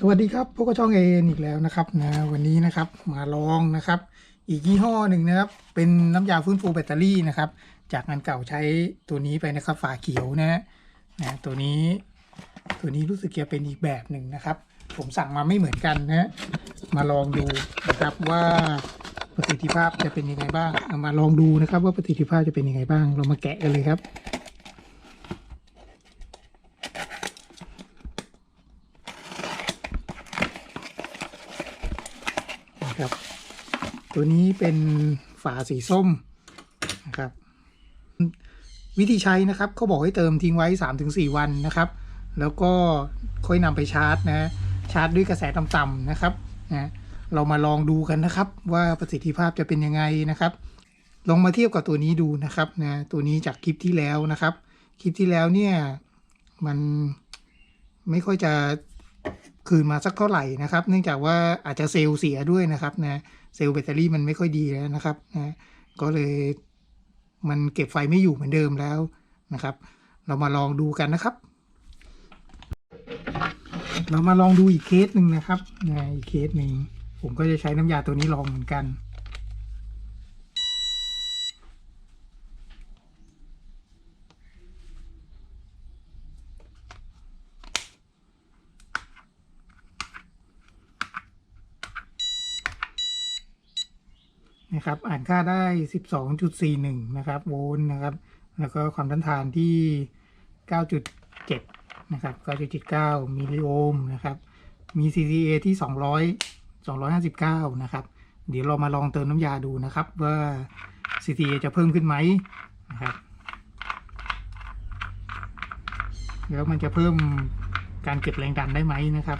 สวัสดีครับพวกบช่องเอ็นอีกแล้วนะครับนะวันนี้นะครับมาลองนะครับ อีกยี่ห้อหนึ่งนะครับ เป็นน้ำยาฟื้นฟูแบตเตอรี่นะครับ จากงานเก่าใช้ตัวนี้ไปนะครับฝาเขียวนะนะตัวนี้ ตัวนี้รู้สึกจะเป็นอีกแบบหนึ่งนะครับ ผมสั่งมาไม่เหมือนกันนะฮะมาลองดูนะครับว่าประสิทธิภาพจะเป็นยังไงบ้างเอามาลองดูนะครับ ว่าประสิทธิภาพจะเป็นยังไงบ้าง เรามาแกะกันเลยครับ นะครับ ตัวนี้เป็นฝาสีส้มนะครับ วิธีใช้นะครับเขาบอกให้เติมทิ้งไว้ 3-4 วันนะครับ แล้วก็ค่อยนำไปชาร์จนะชาร์จด้วยกระแสต่ำๆนะครับนะเรามาลองดูกันนะครับ ว่าประสิทธิภาพจะเป็นยังไงนะครับ ลองมาเทียบกับตัวนี้ดูนะครับนะตัวนี้จากคลิปที่แล้วนะครับ คลิปที่แล้วเนี่ยมันไม่ค่อยจะ คืนมาสักเท่าไหร่นะครับ เนื่องจากว่าอาจจะเซลล์เสียด้วยนะครับนะเซลล์แบตเตอรี่มันไม่ค่อยดีแล้วนะครับนะก็เลยมันเก็บไฟไม่อยู่เหมือนเดิมแล้วนะครับ เรามาลองดูกันนะครับ เรามาลองดูอีกเคสหนึ่งนะครับนะอีกเคสหนึ่งผมก็จะใช้น้ำยาตัวนี้ลองเหมือนกัน นะครับ อ่านค่าได้ 12.41 นะครับ โวลต์นะครับ แล้วก็ความต้านทานที่ 9.7 นะครับ 9.79 มิลลิโอห์มนะครับ มี CCA ที่ 200 259 นะครับ เดี๋ยวเรามาลองเติมน้ำยาดูนะครับว่า CCA จะเพิ่มขึ้นไหมนะครับ แล้วมันจะเพิ่มการเก็บแรงดันได้ไหมนะครับ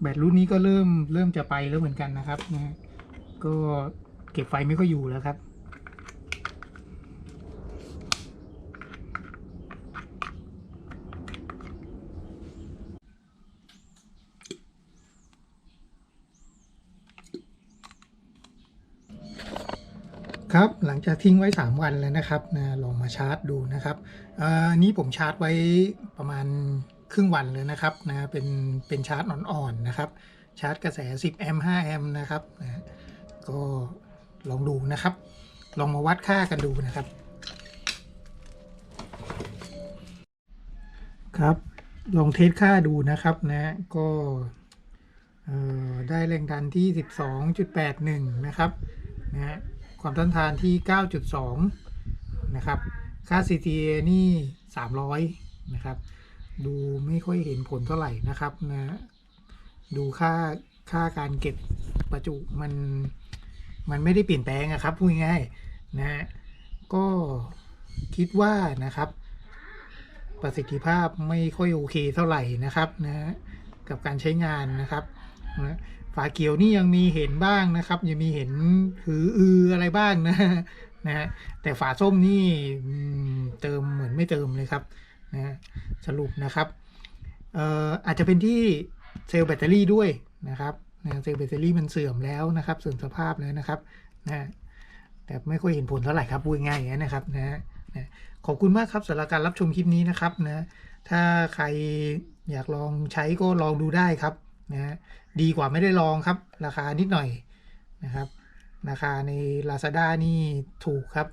แบตรุ่นนี้ก็เริ่มเริ่มจะไปแล้วเหมือนกันนะครับนะ ก็เก็บไฟไม่ค่อยอยู่แล้วครับ ครับหลังจากทิ้งไว้ 3 วันแล้วนะครับนะลองมาชาร์จดูนะครับอันนี้ผมชาร์จไว้ประมาณ ครึ่งวันเลยนะครับนะเป็นเป็นชาร์จอ่อนๆนะครับ ชาร์จกระแส 10 แอมป์ 5 แอมป์นะครับนะก็ลองดูนะครับ ลองมาวัดค่ากันดูนะครับ ครับ ลองเทสค่าดูนะครับนะก็เอ่อได้แรงดันที่ 12.81 นะครับนะฮะความต้านทานที่ 9.2 นะครับ ค่า CTA นี่ 300 นะครับ ดูไม่ค่อยเห็นผลเท่าไหร่นะครับนะดูค่าค่าการเก็บประจุมันมันไม่ได้เปลี่ยนแปลงอะครับพูดง่ายๆนะฮะก็คิดว่านะครับ ประสิทธิภาพไม่ค่อยโอเคเท่าไหร่นะครับนะฮะกับการใช้งานนะครับนะฝาเขียวนี่ยังมีเห็นบ้างนะครับ ยังมีเห็นหืออืออะไรบ้างนะนะฮะแต่ฝาส้มนี่เติมเหมือนไม่เติมเลยครับ นะสรุปนะครับเอ่ออาจจะเป็นที่เซลล์แบตเตอรี่ด้วยนะครับนะเซลล์แบตเตอรี่มันเสื่อมแล้วนะครับเสื่อมสภาพแล้วนะครับนะแต่ไม่ค่อยเห็นผลเท่าไหร่ครับพูดง่ายอย่างนั้นะครับนะนะขอบคุณมากครับสำหรับการรับชมคลิปนี้นะครับนะถ้าใครอยากลองใช้ก็ลองดูได้ครับนะฮะดีกว่าไม่ได้ลองครับ ราคานิดหน่อยนะครับ ราคาใน Lazada นี่ถูกครับ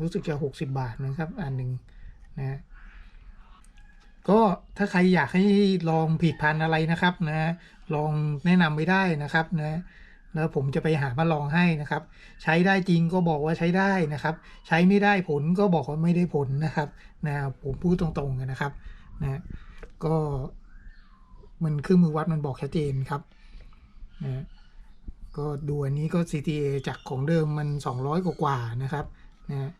รู้สึกจะ 60 บาทนะครับอันหนึ่งนะ ก็ถ้าใครอยากให้ลองผิดพันธุ์อะไรนะครับนะ ลองแนะนำไม่ได้นะครับนะแล้วผมจะไปหามาลองให้นะครับ ใช้ได้จริงก็บอกว่าใช้ได้นะครับ ใช้ไม่ได้ผลก็บอกว่าไม่ได้ผลนะครับนะผมพูดตรงๆนะครับนะก็มันเครื่องมือวัดมันบอกชัดเจนครับนะก็ดูอันนี้ก็ CTA จากของเดิมมัน 200 กว่ากว่าๆนะครับนะ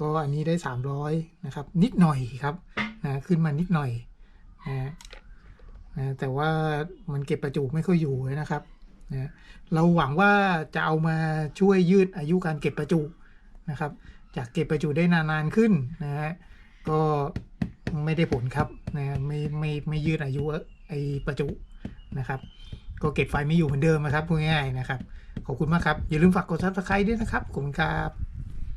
ก็อันนี้ได้ 300 นะครับ นิดหน่อยครับ นะขึ้นมานิดหน่อยนะนะแต่ว่ามันเก็บประจุไม่ค่อยอยู่นะครับนะเราหวังว่าจะเอามาช่วยยืดอายุการเก็บประจุนะครับ จากเก็บประจุได้นานๆขึ้นนะฮะก็ไม่ได้ผลครับนะไม่ไม่ไม่ยืดอายุไอประจุนะครับ ก็เก็บไฟไม่อยู่เหมือนเดิมนะครับพูดง่ายๆนะครับ ขอบคุณมากครับ อย่าลืมฝากกดซับสไครต์ด้วยนะครับขอบคุณครับ